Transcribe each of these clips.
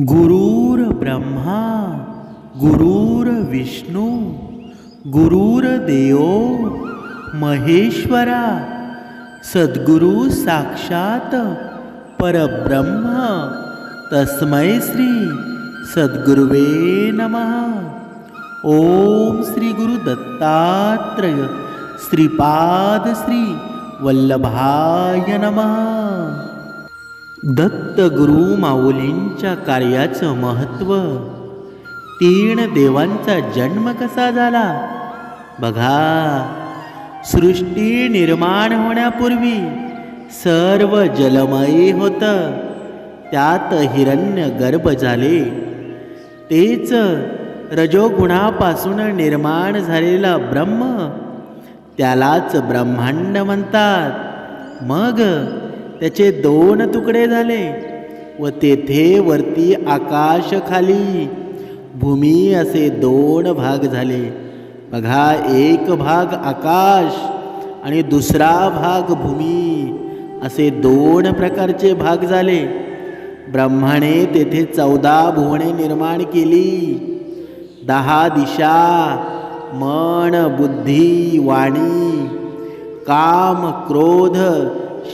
गुरुर्ब्रह्मा गुरुर्विष्णु गुरुर्देवो महेश्वरा सद्गुरु साक्षात् परब्रह्म तस्मै श्री सद्गुरुवे नमः। ॐ श्रीगुरुदत्तात्रय श्रीपाद श्री वल्लभाय नमः। दत्त गुरु माऊलींच्या कार्याचं महत्त्व. तीन देवांचा जन्म कसा झाला? बघा. सृष्टी निर्माण होण्यापूर्वी सर्व जलमयी होतं. त्यात हिरण्य गर्भ झाले. तेच रजोगुणापासून निर्माण झालेला ब्रह्म त्यालाच ब्रह्मांड म्हणतात. मग त्याचे दोन तुकडे झाले व तेथे वरती आकाश खाली. भूमी असे दोन भाग झाले. बघा एक भाग आकाश आणि दुसरा भाग भूमी. असे दोन प्रकारचे भाग झाले. ब्रह्माने तेथे चौदा भुवने निर्माण केली. दहा दिशा मन बुद्धी वाणी काम क्रोध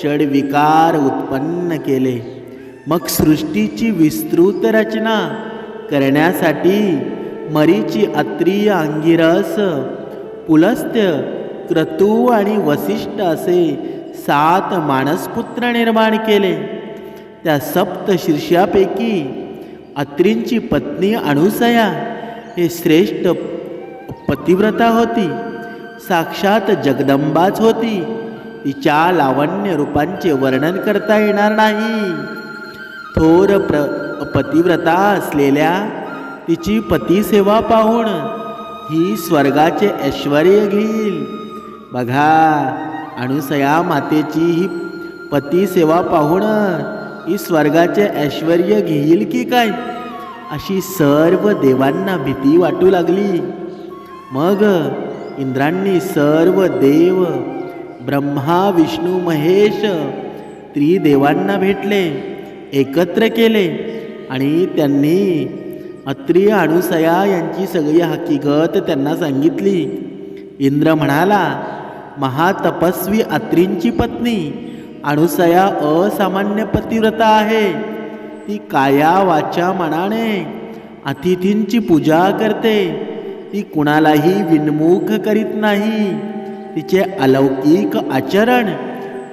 षडविकार उत्पन्न केले. मग सृष्टीची विस्तृत रचना करण्यासाठी मरीची अत्रिय अंगिरस पुलस्त्य क्रतू आणि वसिष्ठ असे सात मानसपुत्र निर्माण केले. त्या सप्त शीर्ष्यापैकी अत्रींची पत्नी अणुसया हे श्रेष्ठ पतिव्रता होती. साक्षात जगदंबाच होती. तिच्या लावण्य रूपांचे वर्णन करता येणार नाही. थोर प्र पतिव्रता असलेल्या तिची पतिसेवा पाहून ही स्वर्गाचे ऐश्वर घेईल. बघा अणुसया मातेची ही पतिसेवा पाहून ही स्वर्गाचे ऐश्वर घेईल की काय? अशी सर्व देवांना भीती वाटू लागली. मग इंद्रांनी सर्व देव ब्रह्मा विष्णू महेश त्रिदेवांना भेटले एकत्र केले आणि त्यांनी अत्रिय अणुसया यांची सगळी हकीकत त्यांना सांगितली. इंद्र म्हणाला महातपस्वी अत्रींची पत्नी अणुसया असामान्य पतिव्रता आहे. ती काया वाचा मनाने अतिथींची पूजा करते. ती कुणालाही विनमुख करीत नाही. तिचे अलौकिक आचरण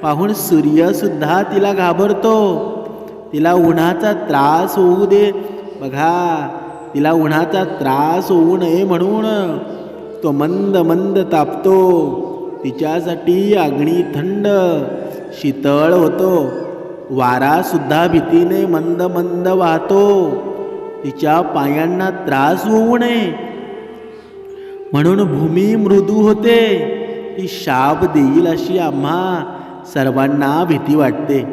पाहून सूर्यसुद्धा तिला घाबरतो. तिला उन्हाचा त्रास होऊ दे. बघा तिला उन्हाचा त्रास होऊ नये म्हणून तो मंद मंद तापतो. तिच्यासाठी अग्नी थंड शीतळ होतो. वारासुद्धा भीतीने मंद मंद वाहतो. तिच्या पायांना त्रास होऊ नये. म्हणून भूमी मृदू होते. ती शाप देईल अशी आम्हा सर्वांना भीती वाटते.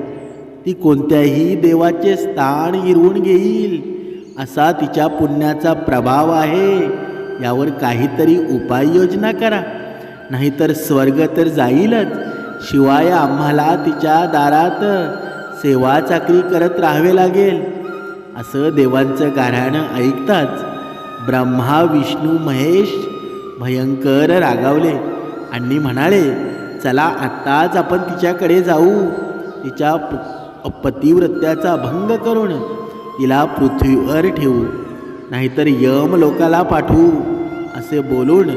ती कोणत्याही देवाचे स्थान हिरवून घेईल असा तिच्या पुण्याचा प्रभाव आहे. यावर काहीतरी उपाययोजना करा. नाहीतर स्वर्ग तर जाईलच. शिवाय आम्हाला तिच्या दारात सेवा चाकरी करत राहावे लागेल. असं देवांचं गाऱ्हाणं ऐकताच ब्रह्मा विष्णू महेश भयंकर रागावले. आणि म्हणाले चला आत्ताच आपण तिच्याकडे जाऊ. तिच्या पतिव्रत्याचा भंग करून तिला पृथ्वीवर ठेवू. नाहीतर यम लोकाला पाठवू. असे बोलून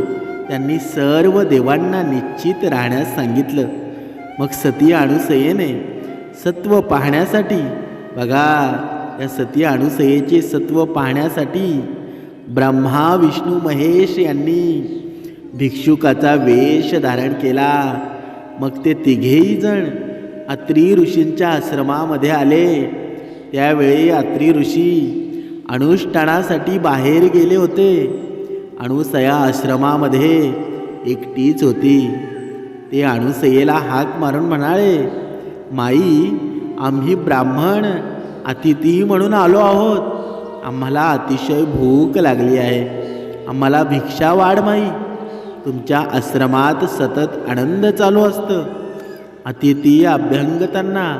त्यांनी सर्व देवांना निश्चित राहण्यास सांगितलं. मग सती अणुसयेने सत्व पाहण्यासाठी बघा या सती अणुसयेचे सत्व पाहण्यासाठी ब्रह्मा विष्णू महेश यांनी भिक्षुकाचा वेश धारण केला. मग ते तिघेही जण अत्री ऋषींच्या आश्रमामध्ये आले. त्यावेळी अत्री ऋषी अनुष्ठानासाठी बाहेर गेले होते. अणुसया आश्रमामध्ये एकटीच होती. ते अणुसयेला हाक मारून म्हणाले माई आम्ही ब्राह्मण अतिथी म्हणून आलो आहोत. आम्हाला अतिशय भूक लागली आहे. आम्हाला भिक्षा वाढ माई. तुमच्या आश्रमात सतत आनंद चालू असतं. अतिथी अभ्यंगतांना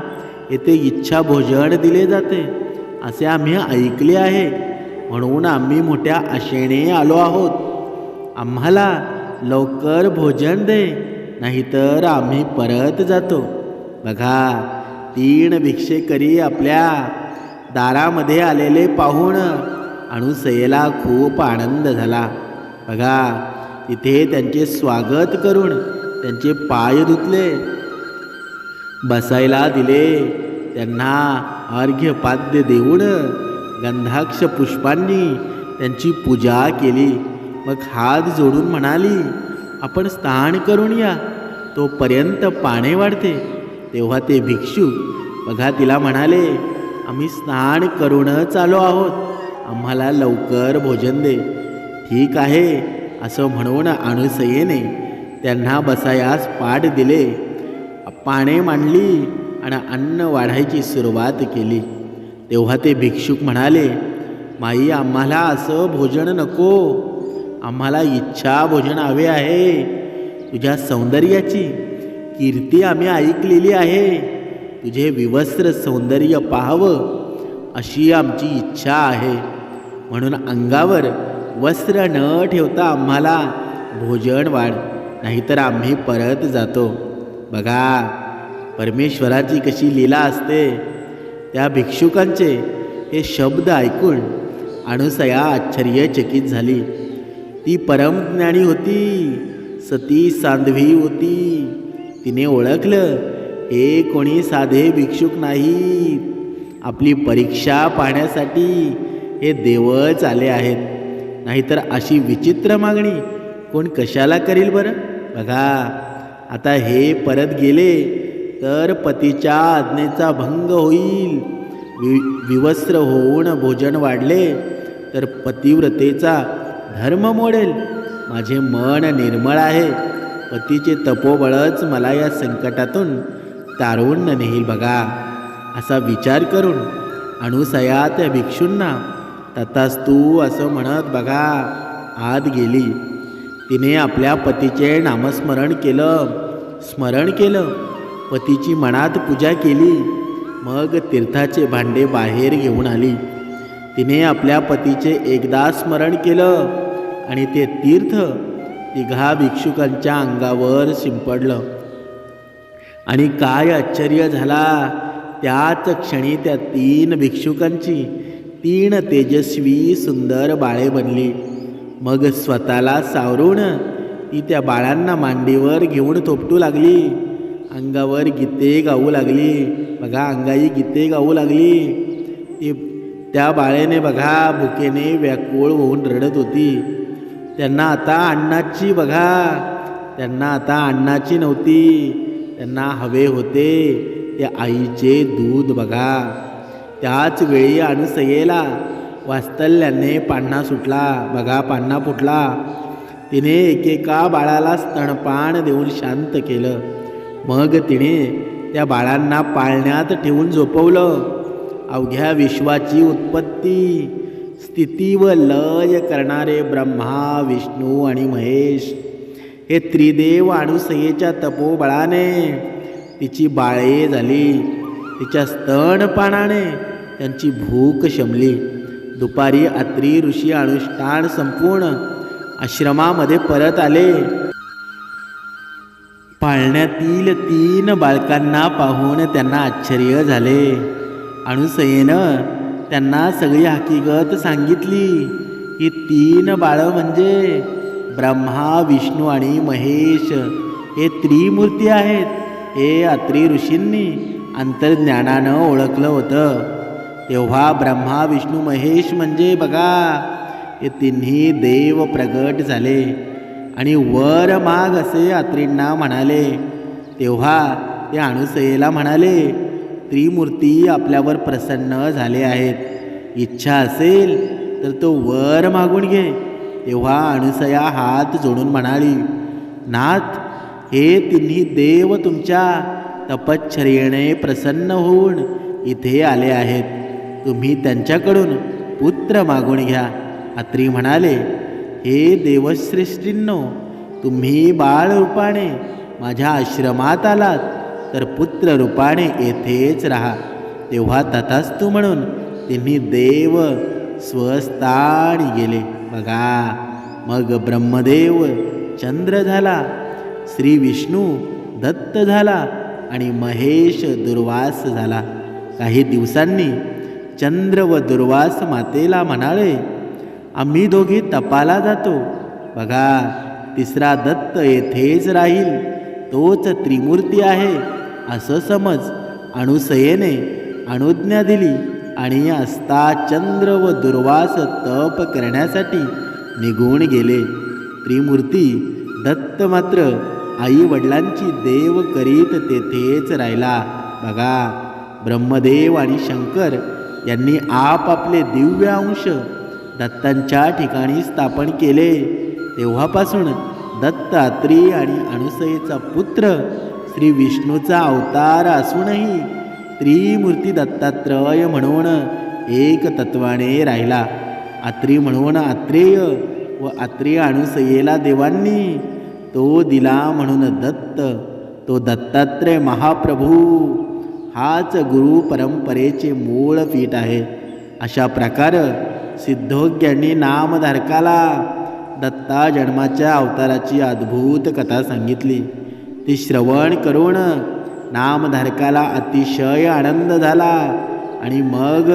येथे इच्छा भोजन दिले जाते. असे आम्ही ऐकले आहे. म्हणून आम्ही मोठ्या आशेने आलो आहोत. आम्हाला लवकर भोजन दे नाहीतर आम्ही परत जातो. बघा तीन भिक्षेकरी आपल्या दारामध्ये आलेले पाहून अणुसयेला खूप आनंद झाला. बघा इथे त्यांचे स्वागत करून त्यांचे पाय धुतले बसायला दिले. त्यांना अर्घ्यपाद्य देऊन गंधाक्ष पुष्पांनी त्यांची पूजा केली. मग हात जोडून म्हणाली आपण स्नान करून या. तोपर्यंत पाणे वाढते. तेव्हा ते भिक्षू बघा तिला म्हणाले आम्ही स्नान करूनच आलो आहोत. आम्हाला लवकर भोजन दे. ठीक आहे. असं म्हणून अनुसयेने त्यांना बसायास पाठ दिले. पाने मांडली आणि अन्न वाढायची सुरुवात केली. तेव्हा ते भिक्षुक म्हणाले माई आम्हाला असं भोजन नको. आम्हाला इच्छा भोजन हवे आहे. तुझ्या सौंदर्याची कीर्ती आम्ही ऐकलेली आहे. तुझे विवस्त्र सौंदर्य पाहावं अशी आमची इच्छा आहे. म्हणून अंगावर वस्त्र न ठेवता आम्हाला भोजन वाढ नाहीतर आम्ही परत जातो. बघा परमेश्वराची कशी लीला असते. त्या भिक्षुकांचे हे शब्द ऐकून अनुसया आश्चर्यचकित झाली. ती परमज्ञानी होती सती सांधवी होती. तिने ओळखलं हे कोणी साधे भिक्षुक नाही आपली परीक्षा पाहण्यासाठी हे देवच आले आहेत. नाहीतर अशी विचित्र मागणी कोण कशाला करील बरं? बघा आता हे परत गेले तर पतीच्या आज्ञेचा भंग होईल. वि विवस्त्र होऊन भोजन वाढले तर पतिव्रतेचा धर्म मोडेल. माझे मन निर्मळ आहे. पतीचे तपोबळच मला या संकटातून तारवून नेईल बघा. असा विचार करून अणुसया त्या भिक्षूंना तथाच तू असं म्हणत बघा आत गेली. तिने आपल्या पतीचे नामस्मरण केलं. स्मरण केलं. पतीची मनात पूजा केली. मग तीर्थाचे भांडे बाहेर घेऊन आली. तिने आपल्या पतीचे एकदा स्मरण केलं आणि ते तीर्थ तिघा भिक्षुकांच्या अंगावर शिंपडलं. आणि काय आश्चर्य झाला त्याच क्षणी त्या तीन भिक्षुकांची तीन तेजस्वी सुंदर बाळे बनली. मग स्वतःला सावरून ती त्या बाळांना मांडीवर घेऊन थोपटू लागली. अंगावर गीते गाऊ लागली. बघा अंगाई गीते गाऊ लागली. ती त्या बाळेने बघा भुकेने व्याकुळ होऊन रडत होती. त्यांना आता अण्णाची बघा. त्यांना आता अण्णाची नव्हती. त्यांना हवे होते ते आईचे दूध बघा. त्याच वेळी अणुसयेला वास्तल्याने पान्हा सुटला. बघा पान्हा फुटला. तिने एकेका बाळाला स्तनपान देऊन शांत केलं. मग तिने त्या बाळांना पाळण्यात ठेवून झोपवलं. अवघ्या विश्वाची उत्पत्ती स्थिती व लय करणारे ब्रह्मा विष्णू आणि महेश हे त्रिदेव अणुसयेच्या तपोबळाने तिची बाळे झाली. तिच्या स्तनपानाने त्यांची भूक शमली. दुपारी अत्री ऋषी अनुष्ठान संपूर्ण आश्रमामध्ये परत आले. पाळण्यातील तीन बालकांना पाहून त्यांना आश्चर्य झाले. अणुसयेनं त्यांना सगळी हकीकत सांगितली. ही तीन बाळं म्हणजे ब्रह्मा विष्णू आणि महेश. हे त्रिमूर्ती आहेत. हे अत्री ऋषींनी अंतर्ज्ञानानं ओळखलं होतं. तेव्हा ब्रह्मा विष्णू महेश म्हणजे बघा हे तिन्ही देव प्रगट झाले. आणि वर माग असे अत्रींना म्हणाले तेव्हा ते अणुसयेला म्हणाले त्रिमूर्ती आपल्यावर प्रसन्न झाले आहेत. इच्छा असेल तर तो वर मागून घे. तेव्हा अणुसया हात जोडून म्हणाली नाथ हे तिन्ही देव तुमच्या तपश्चर्येने प्रसन्न होऊन इथे आले आहेत. तुम्ही त्यांच्याकडून पुत्र मागून घ्या. अत्री म्हणाले हे देवश्रेष्ठींनो तुम्ही बाळ रूपाने माझ्या आश्रमात आलात तर पुत्र रूपाने येथेच राहा. तेव्हा तथास्तू म्हणून त्यांनी देव स्वस्तान गेले. बघा मग ब्रह्मदेव चंद्र झाला श्री विष्णू दत्त झाला आणि महेश दुर्वास झाला. काही दिवसांनी चंद्र व दुर्वास मातेला म्हणाले आम्ही दोघी तपाला जातो. बघा तिसरा दत्त येथेच राहील. तोच त्रिमूर्ती आहे. असं समज. अणुसयेने अनुज्ञा दिली आणि असता चंद्र व दुर्वास तप करण्यासाठी निघून गेले. त्रिमूर्ती दत्त मात्र आई वडिलांची देव करीत तेथेच राहिला. बघा ब्रह्मदेव आणि शंकर यांनी आपापले दिव्य अंश दत्तांच्या ठिकाणी स्थापन केले. तेव्हापासून दत्तात्री आणि अनुसयेचा पुत्र श्री विष्णूचा अवतार असूनही त्रिमूर्ती दत्तात्रय म्हणून एक तत्वाने राहिला. अत्री म्हणून आत्रेय व आत्रेय अनुसयेला देवांनी तो दिला म्हणून दत्त तो दत्तात्रय महाप्रभू. हाच गुरु परंपरेचे मूळ पीठ आहे. अशा प्रकार सिद्धोग्यांनी नामधारकाला दत्ता जन्माच्या अवताराची अद्भुत कथा सांगितली. ती श्रवण करून नामधारकाला अतिशय आनंद झाला आणि मग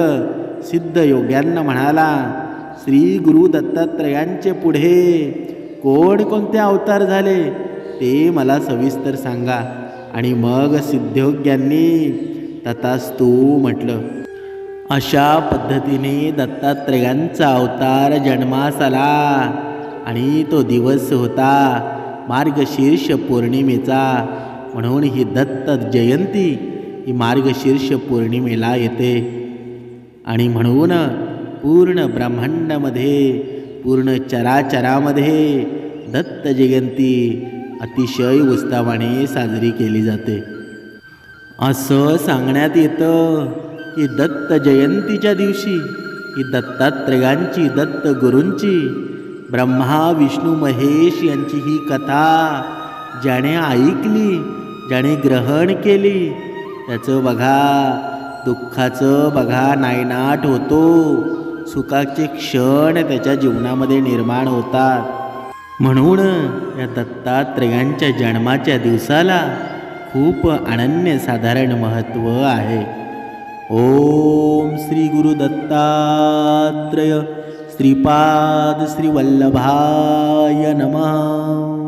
सिद्ध योग्यांना म्हणाला श्री गुरु दत्तात्रयांचे पुढे कोण कोणते अवतार झाले ते मला सविस्तर सांगा. आणि मग सिद्धयोग्यांनी तथास्तू म्हटलं अशा पद्धतीने दत्तात्रयांचा अवतार जन्मास आला आणि तो दिवस होता मार्गशीर्ष पौर्णिमेचा. म्हणून ही दत्त जयंती ही मार्गशीर्ष पौर्णिमेला येते. आणि म्हणून पूर्ण ब्रह्मांडामध्ये पूर्ण चराचरामध्ये दत्त जयंती अतिशय उत्साहाने साजरी केली जाते. असं सांगण्यात येतं की दत्त जयंतीच्या दिवशी ही दत्तात्रयांची दत्त गुरूंची ब्रह्मा विष्णू महेश यांची ही कथा ज्याने ऐकली ज्याने ग्रहण केली त्याचं बघा दुःखाचं बघा नायनाट होतो. सुखाचे क्षण त्याच्या जीवनामध्ये निर्माण होतात. म्हणून या दत्तात्रयांच्या जन्माच्या दिवसाला खूप अनन्य साधारण महत्त्व आहे. ओम श्री गुरु दत्तात्रय श्रीपाद श्री वल्लभाय नमः.